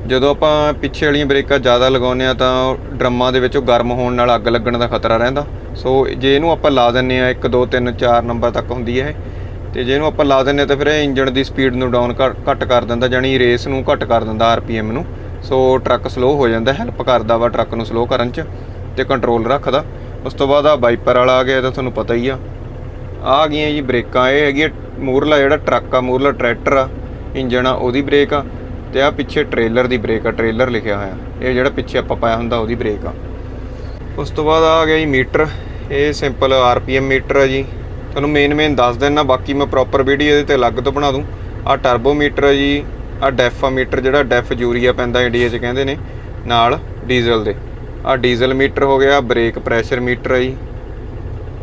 ਜਦੋਂ ਆਪਾਂ ਪਿੱਛੇ ਵਾਲੀਆਂ ਬ੍ਰੇਕਾਂ ਜ਼ਿਆਦਾ ਲਗਾਉਂਦੇ ਆ ਤਾਂ ਡਰਮਾਂ ਦੇ ਵਿੱਚੋਂ ਗਰਮ ਹੋਣ ਨਾਲ ਅੱਗ ਲੱਗਣ ਦਾ ਖਤਰਾ ਰਹਿੰਦਾ। ਸੋ ਜੇ ਇਹਨੂੰ ਆਪਾਂ ਲਾ ਦਿੰਨੇ ਆ 1 2 3 4 ਨੰਬਰ ਤੱਕ ਹੁੰਦੀ ਹੈ ਇਹ। ਤੇ ਜੇ ਇਹਨੂੰ ਆਪਾਂ ਲਾ ਦਿੰਨੇ ਆ ਤਾਂ ਫਿਰ ਇਹ ਇੰਜਨ ਦੀ ਸਪੀਡ ਨੂੰ ਡਾਊਨ ਘੱਟ ਕਰ ਦਿੰਦਾ ਜਾਨੀ ਰੇਸ ਨੂੰ ਘੱਟ ਕਰ ਦਿੰਦਾ ਆਰਪੀਐਮ ਨੂੰ। ਸੋ ਟਰੱਕ ਸਲੋ ਹੋ ਜਾਂਦਾ ਹੈਲਪ ਕਰਦਾ ਵਾ ਟਰੱਕ ਨੂੰ ਸਲੋ ਕਰਨ 'ਚ ਤੇ ਕੰਟਰੋਲ ਰੱਖਦਾ। ਉਸ ਤੋਂ ਬਾਅਦ ਆ ਵਾਈਪਰ ਵਾਲਾ ਆ ਗਿਆ, ਇਹ ਤਾਂ ਤੁਹਾਨੂੰ ਪਤਾ ਹੀ ਆ। ਆ ਗਈਆਂ ਜੀ ਬ੍ਰੇਕਾਂ, ਇਹ ਹੈਗੀ ਆ ਮੂਰਲਾ ਜਿਹੜਾ ਟਰੱਕ ਆ ਮੂਰਲਾ ਟਰੈਕਟਰ ਆ। ਇੰਜਣ ਆ, ਉਹਦੀ ਬ੍ਰੇਕ ਆ ਤੇ ਆ ਪਿੱਛੇ ਟ੍ਰੇਲਰ ਦੀ ਬ੍ਰੇਕ ਆ, ਟ੍ਰੇਲਰ ਲਿਖਿਆ ਹੋਇਆ। ਇਹ ਜਿਹੜਾ ਪਿੱਛੇ ਆਪਾਂ ਪਾਇਆ ਹੁੰਦਾ, ਉਹਦੀ ਬ੍ਰੇਕ ਆ। ਉਸ ਤੋਂ ਬਾਅਦ ਆ ਗਿਆ ਜੀ ਮੀਟਰ। ਇਹ ਸਿੰਪਲ ਆਰਪੀਐਮ ਮੀਟਰ ਆ ਜੀ। ਤੁਹਾਨੂੰ ਮੇਨ ਮੇਨ ਦੱਸ ਦਿੰਨਾ, ਬਾਕੀ ਮੈਂ ਪ੍ਰੋਪਰ ਵੀਡੀਓ ਇਹਦੇ ਤੇ ਅਲੱਗ ਤੋਂ ਬਣਾ ਦੂੰ। ਆ ਟਰਬੋ ਮੀਟਰ ਆ ਜੀ ਆ ਡੈਫਾ ਮੀਟਰ, ਜਿਹੜਾ ਡੈਫ ਯੂਰੀਆ ਪੈਂਦਾ ਇੰਡੀਆ 'ਚ ਕਹਿੰਦੇ ਨੇ, ਨਾਲ ਡੀਜ਼ਲ ਦੇ। ਆ ਡੀਜ਼ਲ ਮੀਟਰ ਹੋ ਗਿਆ ਬ੍ਰੇਕ ਪ੍ਰੈਸ਼ਰ ਮੀਟਰ ਆ ਜੀ।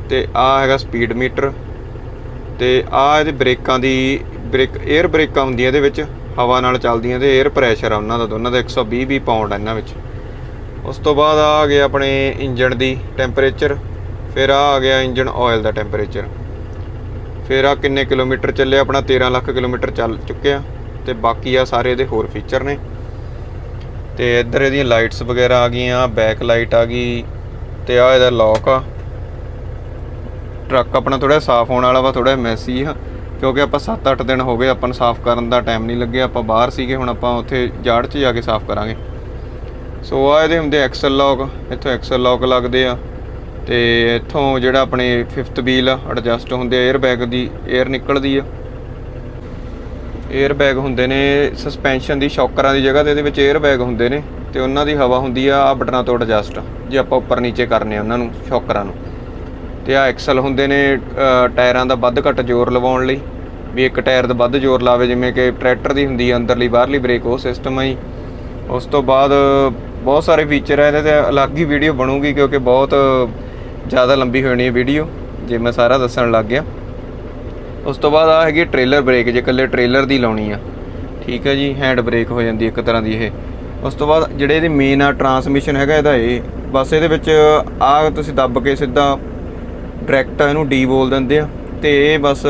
ਤੇ ਆ ਹੈਗਾ ਸਪੀਡ ਮੀਟਰ। ਤੇ ਆ ਇਹਦੇ ਬ੍ਰੇਕਾਂ ਦੀ ਬ੍ਰੇਕ 에ਅਰ ਬ੍ਰੇਕਾਂ ਹੁੰਦੀਆਂ ਇਹਦੇ ਵਿੱਚ, ਹਵਾ ਨਾਲ ਚੱਲਦੀਆਂ ਤੇ 에ਅਰ ਪ੍ਰੈਸ਼ਰ ਆ ਉਹਨਾਂ ਦਾ, ਦੋਨਾਂ ਦਾ 120 20 ਪਾਉਂਡ ਆ ਇਹਨਾਂ ਵਿੱਚ। ਉਸ ਤੋਂ ਬਾਅਦ ਆ ਗਿਆ ਆਪਣੇ ਇੰਜਨ ਦੀ ਟੈਂਪਰੇਚਰ ਫਿਰ ਆ ਆ ਗਿਆ ਇੰਜਨ ਆਇਲ ਦਾ ਟੈਂਪਰੇਚਰ ਫਿਰ ਆ ਕਿੰਨੇ ਕਿਲੋਮੀਟਰ ਚੱਲਿਆ, ਆਪਣਾ 13 ਲੱਖ ਕਿਲੋਮੀਟਰ ਚੱਲ ਚੁੱਕਿਆ, ਤੇ ਬਾਕੀ ਆ ਸਾਰੇ ਇਹਦੇ ਹੋਰ ਫੀਚਰ ਨੇ। ਤੇ ਇੱਧਰ ਇਹਦੀਆਂ ਲਾਈਟਸ ਵਗੈਰਾ ਆ ਗਈਆਂ ਬੈਕ ਲਾਈਟ ਆ ਗਈ, ਤੇ ਆ ਇਹਦਾ ਲੌਕ ਆ। ਟਰੱਕ ਆਪਣਾ ਥੋੜਾ ਸਾਫ਼ ਹੋਣ ਵਾਲਾ ਵਾ ਥੋੜਾ ਮੈਸੀ ਆ। ਕਿਉਂਕਿ ਆਪਾਂ 7-8 ਦਿਨ ਹੋ ਗਏ ਆਪਾਂ ਨੂੰ ਸਾਫ਼ ਕਰਨ ਦਾ ਟਾਈਮ ਨਹੀਂ ਲੱਗਿਆ, ਆਪਾਂ ਬਾਹਰ ਸੀਗੇ, ਹੁਣ ਆਪਾਂ ਉੱਥੇ ਜਾੜ 'ਚ ਜਾ ਕੇ ਸਾਫ਼ ਕਰਾਂਗੇ। ਸੋ ਆ ਇਹਦੇ ਹੁੰਦੇ ਐਕਸਲ ਲੌਕ ਇੱਥੋਂ ਐਕਸਲ ਲੌਕ ਲੱਗਦੇ ਆ। ਤੇ ਇੱਥੋਂ ਜਿਹੜਾ ਆਪਣੇ 5th ਵੀਲ ਆ ਐਡਜਸਟ ਹੁੰਦੇ ਆ 에ਅਰ ਦੀ 에ਅਰ ਨਿਕਲਦੀ ਆ। 에ਅਰ ਹੁੰਦੇ ਨੇ ਸਸਪੈਂਸ਼ਨ ਦੀ ਸ਼ੌਕਰਾਂ ਦੀ ਜਗ੍ਹਾ ਤੇ ਇਹਦੇ ਵਿੱਚ 에ਅਰ ਹੁੰਦੇ ਨੇ। ਤੇ ਉਹਨਾਂ ਦੀ ਹਵਾ ਹੁੰਦੀ ਆ ਆ ਬਟਨਾਂ ਤੋਂ ਐਡਜਸਟ ਜੇ ਆਪਾਂ ਉੱਪਰ ਨੀਚੇ ਕਰਨੇ ਆ ਉਹਨਾਂ ਨੂੰ, ਸ਼ੌਕਰਾਂ ਨੂੰ। ਤੇ ਆ ਐਕਸਲ ਹੁੰਦੇ ਨੇ ਟਾਇਰਾਂ ਦਾ ਵੱਧ ਘੱਟ ਜ਼ੋਰ ਲਵਾਉਣ ਲਈ। ਵੀ ਇੱਕ ਟਾਇਰ ਦਾ ਵੱਧ ਜ਼ੋਰ ਲਾਵੇ, ਜਿਵੇਂ ਕਿ ਟਰੈਕਟਰ ਦੀ ਹੁੰਦੀ ਆ, ਅੰਦਰਲੀ ਬਾਹਰਲੀ ਬ੍ਰੇਕ, ਉਹ ਸਿਸਟਮ ਹੈ ਜੀ। ਉਸ ਤੋਂ ਬਾਅਦ ਬਹੁਤ ਸਾਰੇ ਫੀਚਰ ਹੈ ਇਹਦੇ ਤੇ, ਅਲੱਗ ਹੀ ਵੀਡੀਓ ਬਣੂਗੀ, ਕਿਉਂਕਿ ਬਹੁਤ ਜ਼ਿਆਦਾ ਲੰਬੀ ਹੋਣੀ ਹੈ ਵੀਡੀਓ ਜੇ ਮੈਂ ਸਾਰਾ ਦੱਸਣ ਲੱਗ ਗਿਆ। ਉਸ ਤੋਂ ਬਾਅਦ ਆ ਹੈਗੀ ਟ੍ਰੇਲਰ ਬ੍ਰੇਕ ਜੇ ਇਕੱਲੇ ਟ੍ਰੇਲਰ ਦੀ ਲਾਉਣੀ ਆ। ਠੀਕ ਹੈ ਜੀ ਹੈਂਡ ਬ੍ਰੇਕ ਹੋ ਜਾਂਦੀ ਇੱਕ ਤਰ੍ਹਾਂ ਦੀ ਇਹ। ਉਸ ਤੋਂ ਬਾਅਦ ਜਿਹੜੇ ਇਹਦੇ ਮੇਨ ਆ ਟਰਾਂਸਮਿਸ਼ਨ ਹੈਗਾ ਇਹਦਾ ਇਹ। ਬਸ ਇਹਦੇ ਵਿੱਚ ਆ ਤੁਸੀਂ ਦੱਬ ਕੇ ਸਿੱਧਾ ਡਾਇਰੈਕਟ ਇਹਨੂੰ ਡੀ ਬੋਲ ਦਿੰਦੇ ਆ ਤੇ ਇਹ ਬਸ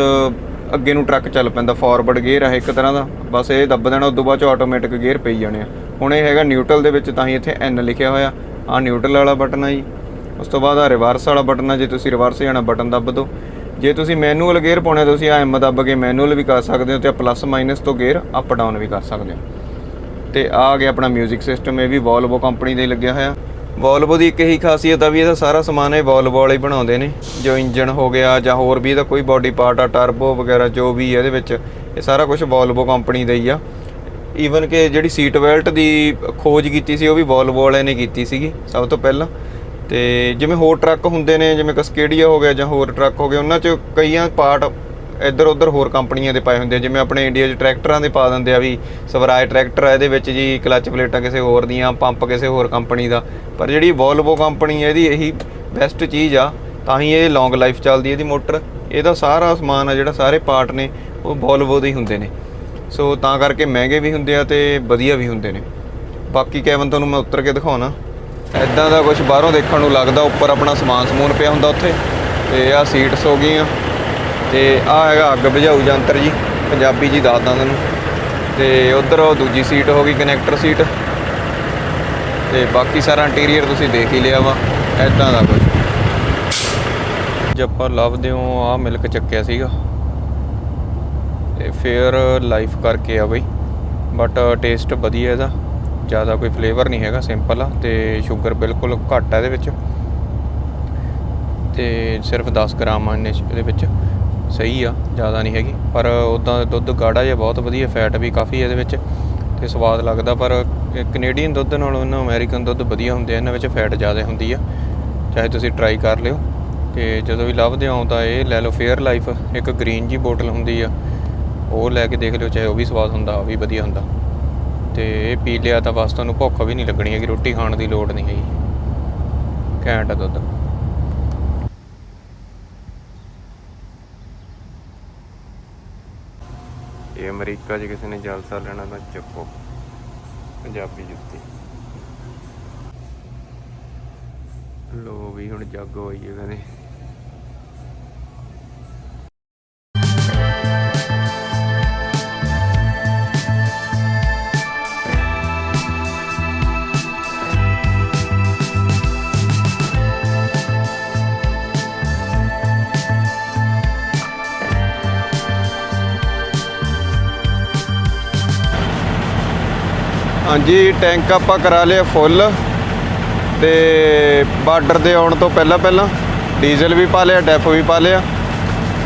ਅੱਗੇ ਨੂੰ ਟਰੱਕ ਚੱਲ ਪੈਂਦਾ ਫਾਰਵਰਡ ਗੇਅਰ ਆ ਇੱਕ ਤਰ੍ਹਾਂ ਦਾ। ਬਸ ਇਹ ਦੱਬ ਦੇਣਾ, ਉਦੋਂ ਬਾਅਦ ਚ ਆਟੋਮੈਟਿਕ ਗੇਅਰ ਪਈ ਜਾਣੇ ਆ। ਹੁਣ ਇਹ ਹੈਗਾ ਨਿਊਟਰਲ ਦੇ ਵਿੱਚ ਤਾਂ ਹੀ ਇੱਥੇ ਐਨ ਲਿਖਿਆ ਹੋਇਆ। ਆ ਨਿਊਟਰਲ ਵਾਲਾ ਬਟਨ ਆ ਜੀ। ਉਸ ਤੋਂ ਬਾਅਦ ਆ ਰਿਵਰਸ ਵਾਲਾ ਬਟਨ ਆ, ਜੇ ਤੁਸੀਂ ਰਿਵਰਸ ਜਾਣਾ ਬਟਨ ਦੱਬ ਦਿਓ। ਜੇ ਤੁਸੀਂ ਮੈਨੂਅਲ ਗੇਅਰ ਪਾਉਣਾ, ਤੁਸੀਂ ਆ ਐਮ ਦੱਬ ਕੇ ਮੈਨੂਅਲ ਵੀ ਕਰ ਸਕਦੇ ਹੋ ਤੇ ਪਲੱਸ ਮਾਈਨਸ ਤੋਂ ਗੇਅਰ ਅਪ ਡਾਊਨ ਵੀ ਕਰ ਸਕਦੇ ਹੋ। ਤੇ ਆ ਗਿਆ ਆਪਣਾ 뮤직 ਸਿਸਟਮ ਇਹ ਵੀ ਵੋਲਵੋ ਕੰਪਨੀ ਦੇ ਲੱਗਿਆ ਹੋਇਆ। ਵੋਲਵੋ ਦੀ ਇੱਕ ਇਹੀ ਖਾਸੀਅਤ ਆ ਵੀ ਇਹਦਾ ਸਾਰਾ ਸਮਾਨ ਇਹ ਵੋਲਵੋ ਵਾਲੇ ਹੀ ਬਣਾਉਂਦੇ ਨੇ। ਜੋ ਇੰਜਨ ਹੋ ਗਿਆ ਜਾਂ ਹੋਰ ਵੀ ਇਹਦਾ ਕੋਈ ਬਾਡੀ ਪਾਰਟ ਆ ਟਰਬੋ ਵਗੈਰਾ ਜੋ ਵੀ ਇਹਦੇ ਵਿੱਚ, ਇਹ ਸਾਰਾ ਕੁਝ ਵੋਲਵੋ ਕੰਪਨੀ ਦਾ ਹੀ ਆ। ਈਵਨ ਕਿ ਜਿਹੜੀ ਸੀਟ ਬੈਲਟ ਦੀ ਖੋਜ ਕੀਤੀ ਸੀ ਉਹ ਵੀ ਵੋਲਵੋ ਵਾਲਿਆਂ ਨੇ ਕੀਤੀ ਸੀਗੀ, ਸਭ ਤੋਂ ਪਹਿਲਾਂ। ਤੇ ਜਿਵੇਂ ਹੋਰ ਟਰੱਕ ਹੁੰਦੇ ਨੇ, ਜਿਵੇਂ ਕਸਕੇਡੀਆ ਹੋ ਗਿਆ ਜਾਂ ਹੋਰ ਟਰੱਕ ਹੋ ਗਏ, ਉਹਨਾਂ 'ਚ ਕਈਆਂ ਪਾਰਟ ਇੱਧਰ ਉੱਧਰ ਹੋਰ ਕੰਪਨੀਆਂ ਦੇ ਪਾਏ ਹੁੰਦੇ ਆ, ਜਿਵੇਂ ਆਪਣੇ ਇੰਡੀਆ 'ਚ ਟਰੈਕਟਰਾਂ ਦੇ ਪਾ ਦਿੰਦੇ ਆ ਵੀ ਸਵਰਾਜ ਟਰੈਕਟਰ ਆ, ਇਹਦੇ ਵਿੱਚ ਜੀ ਕਲੱਚ ਪਲੇਟਾਂ ਕਿਸੇ ਹੋਰ ਦੀਆਂ, ਪੰਪ ਕਿਸੇ ਹੋਰ ਕੰਪਨੀ ਦਾ। ਪਰ ਜਿਹੜੀ ਵੋਲਵੋ ਕੰਪਨੀ ਹੈ ਇਹਦੀ ਇਹੀ ਬੈਸਟ ਚੀਜ਼ ਆ, ਤਾਂ ਹੀ ਇਹ ਲੌਂਗ ਲਾਈਫ ਚੱਲਦੀ ਇਹਦੀ ਮੋਟਰ, ਇਹਦਾ ਸਾਰਾ ਸਮਾਨ ਆ ਜਿਹੜਾ ਸਾਰੇ ਪਾਰਟ ਨੇ, ਉਹ ਵੋਲਵੋ ਦੇ ਹੀ ਹੁੰਦੇ ਨੇ। ਸੋ ਤਾਂ ਕਰਕੇ ਮਹਿੰਗੇ ਵੀ ਹੁੰਦੇ ਆ ਤੇ ਵਧੀਆ ਵੀ ਹੁੰਦੇ ਨੇ। ਬਾਕੀ ਕੈਵਨ ਤੁਹਾਨੂੰ ਮੈਂ ਉੱਤਰ ਕੇ ਦਿਖਾਉਣਾ। ਐਦਾਂ ਦਾ ਕੁਝ ਬਾਹਰੋਂ ਦੇਖਣ ਨੂੰ ਲੱਗਦਾ, ਉੱਪਰ ਆਪਣਾ ਸਮਾਨ ਸਮੂਨ ਪਿਆ ਹੁੰਦਾ ਉੱਥੇ, ਤੇ ਆਹ ਸੀਟਸ ਹੋ ਗਈਆਂ। ਤੇ ਆਹ ਹੈਗਾ ਅੱਗ ਬੁਝਾਊ ਯੰਤਰ ਜੀ, ਪੰਜਾਬੀ ਜੀ ਦੱਸਦਾ ਤੁਹਾਨੂੰ। ਤੇ ਉਧਰ ਉਹ ਦੂਜੀ ਸੀਟ ਹੋ ਗਈ, ਕਨੈਕਟਰ ਸੀਟ। ਤੇ ਬਾਕੀ ਸਾਰਾ ਇੰਟੀਰੀਅਰ ਤੁਸੀਂ ਦੇਖ ਹੀ ਲਿਆ ਵਾ ਐਦਾਂ ਦਾ ਕੁਝ ਜੇ ਆਪਾਂ ਲੱਭਦੇ ਹਾਂ, ਆਹ ਮਿਲਕ ਚੱਕਿਆ ਸੀਗਾ। ਤੇ ਫੇਅਰ ਲਾਈਫ ਕਰਕੇ ਆ ਬਈ। ਬਟ ਟੇਸਟ ਵਧੀਆ ਇਹਦਾ। ਜ਼ਿਆਦਾ ਕੋਈ ਫਲੇਵਰ ਨਹੀਂ ਹੈਗਾ ਸਿੰਪਲ ਆ। ਤੇ ਸ਼ੂਗਰ ਬਿਲਕੁਲ ਘੱਟ ਆ ਇਹਦੇ ਵਿੱਚ। ਤੇ ਸਿਰਫ 10 ਗ੍ਰਾਮ ਆ ਇਹਦੇ ਵਿੱਚ। ਸਹੀ ਆ, ਜ਼ਿਆਦਾ ਨਹੀਂ ਹੈਗੀ। ਪਰ ਉਦਾਂ ਦੁੱਧ ਗਾੜਾ ਜਿਹਾ ਬਹੁਤ ਵਧੀਆ, ਫੈਟ ਵੀ ਕਾਫੀ ਇਹਦੇ ਵਿੱਚ ਤੇ ਸਵਾਦ ਲੱਗਦਾ। ਪਰ ਕੈਨੇਡੀਅਨ ਦੁੱਧ ਨਾਲੋਂ ਇਹਨਾਂ ਅਮਰੀਕਨ ਦੁੱਧ ਵਧੀਆ ਹੁੰਦੇ ਆ, ਇਹਨਾਂ ਵਿੱਚ ਫੈਟ ਜ਼ਿਆਦਾ ਹੁੰਦੀ ਆ। ਚਾਹੇ ਤੁਸੀਂ ਟਰਾਈ ਕਰ ਲਿਓ। ਤੇ ਜਦੋਂ ਵੀ ਲੱਭਦੇ ਹੋ ਤਾਂ ਇਹ ਲੈ ਲਓ ਫੇਅਰ ਲਾਈਫ ਇੱਕ ਗ੍ਰੀਨ ਜੀ ਬੋਟਲ ਹੁੰਦੀ ਆ, ਉਹ ਲੈ ਕੇ ਦੇਖ ਲਿਓ, ਚਾਹੇ ਉਹ ਵੀ ਸਵਾਦ ਹੁੰਦਾ, ਉਹ ਵੀ ਵਧੀਆ ਹੁੰਦਾ। ਤੇ ਇਹ ਪੀ ਲਿਆ ਤਾਂ ਬਸ ਤੁਹਾਨੂੰ ਭੁੱਖ ਵੀ ਨਹੀਂ ਲੱਗਣੀ ਹੈਗੀ, ਰੋਟੀ ਖਾਣ ਦੀ ਲੋੜ ਨਹੀਂ ਹੈਗੀ। ਘੈਂਟ ਆ ਦੁੱਧ। ਇਹ ਅਮਰੀਕਾ 'ਚ ਕਿਸੇ ਨੇ ਜਲਸਾ ਲੈਣਾ ਤਾਂ ਚੱਕੋ। ਪੰਜਾਬੀ ਜੁੱਤੀ। ਲੋ ਵੀ ਹੁਣ ਜੱਗ ਹੋਈ ਕਹਿੰਦੇ। ਹਾਂਜੀ ਟੈਂਕ ਆਪਾਂ ਕਰਾ ਲਿਆ ਫੁੱਲ ਤੇ ਬਾਰਡਰ ਦੇ ਆਉਣ ਤੋਂ ਪਹਿਲਾਂ ਪਹਿਲਾਂ ਡੀਜ਼ਲ ਵੀ ਪਾ ਲਿਆ, ਡੈਫ ਵੀ ਪਾ ਲਿਆ।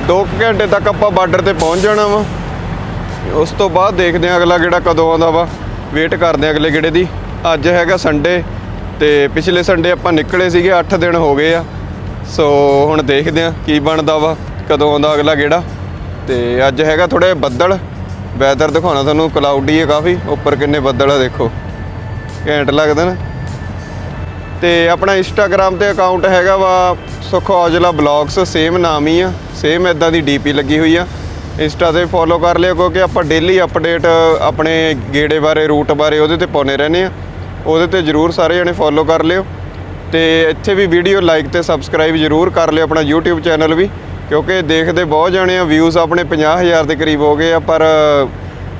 2 ਘੰਟੇ ਤੱਕ ਆਪਾਂ ਬਾਰਡਰ ਤੇ ਪਹੁੰਚ ਜਾਣਾ ਵਾ। ਉਸ ਤੋਂ ਬਾਅਦ ਦੇਖਦੇ ਹਾਂ ਅਗਲਾ ਗੇੜਾ ਕਦੋਂ ਆਉਂਦਾ ਵਾ। ਵੇਟ ਕਰਦੇ ਹਾਂ ਅਗਲੇ ਗੇੜੇ ਦੀ। ਅੱਜ ਹੈਗਾ ਸੰਡੇ ਤੇ ਪਿਛਲੇ ਸੰਡੇ ਆਪਾਂ ਨਿਕਲੇ ਸੀਗੇ 8 ਦਿਨ ਹੋ ਗਏ ਆ। ਸੋ ਹੁਣ ਦੇਖਦੇ ਹਾਂ ਕੀ ਬਣਦਾ ਵਾ, ਕਦੋਂ ਆਉਂਦਾ ਅਗਲਾ ਗੇੜਾ ਤੇ ਅੱਜ ਹੈਗਾ ਥੋੜੇ ਬੱਦਲ। ਵੈਦਰ ਦਿਖਾਉਣਾ ਤੁਹਾਨੂੰ ਕਲਾਉਡੀ ਹੈ ਕਾਫੀ, ਉੱਪਰ ਕਿੰਨੇ ਬੱਦਲ ਆ ਦੇਖੋ। ਘੈਂਟ ਲੱਗਦਾ ਨਾ। ਤੇ ਆਪਣਾ ਇੰਸਟਾਗ੍ਰam ਤੇ ਅਕਾਊਂਟ ਹੈਗਾ ਵਾ ਸੁਖ ਔਜਲਾ ਬਲੌਗਸ ਸੇਮ ਨਾਮ ਹੀ ਆ ਸੇਮ ਇਦਾਂ ਦੀ ਡੀਪੀ ਲੱਗੀ ਹੋਈ ਆ। ਇੰਸਟਾ ਤੇ ਫੋਲੋ ਕਰ ਲਿਓ, ਕਿਉਂਕਿ ਆਪਾਂ ਡੇਲੀ ਅਪਡੇਟ ਆਪਣੇ ਗੇੜੇ ਬਾਰੇ ਰੂਟ ਬਾਰੇ ਉਹਦੇ ਤੇ ਪਾਉਨੇ ਰਹਿੰਦੇ ਆ। ਉਹਦੇ ਤੇ ਜਰੂਰ ਸਾਰੇ ਜਣੇ ਫੋਲੋ ਕਰ ਲਿਓ। ਤੇ ਇੱਥੇ ਵੀ ਵੀਡੀਓ ਲਾਈਕ ਤੇ ਸਬਸਕ੍ਰਾਈਬ ਜਰੂਰ ਕਰ ਲਿਓ, ਆਪਣਾ YouTube ਚੈਨਲ ਵੀ। ਕਿਉਂਕਿ ਦੇਖਦੇ ਬਹੁਤ ਜਾਣੇ ਆ ਵਿਊਜ਼ ਆਪਣੇ 50000 ਦੇ ਕਰੀਬ ਹੋ ਗਏ ਆ, ਪਰ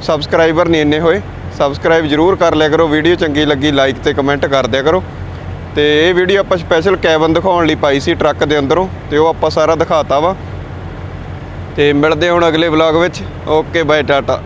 ਸਬਸਕ੍ਰਾਈਬਰ ਨਹੀਂ ਇੰਨੇ ਹੋਏ। ਸਬਸਕ੍ਰਾਈਬ ਜਰੂਰ ਕਰ ਲਿਆ ਕਰੋ ਵੀਡੀਓ ਚੰਗੀ ਲੱਗੀ ਲਾਈਕ ਤੇ ਕਮੈਂਟ ਕਰ ਦਿਆ ਕਰੋ। ਤੇ ਇਹ ਵੀਡੀਓ ਆਪਾਂ ਸਪੈਸ਼ਲ ਕੈਬਨ ਦਿਖਾਉਣ ਲਈ ਪਾਈ ਸੀ ਟਰੱਕ ਦੇ ਅੰਦਰੋਂ, ਤੇ ਉਹ ਆਪਾਂ ਸਾਰਾ ਦਿਖਾਤਾ ਵਾ। ਤੇ ਮਿਲਦੇ ਹੁਣ ਅਗਲੇ ਵਲੌਗ ਵਿੱਚ। Okay bye Tata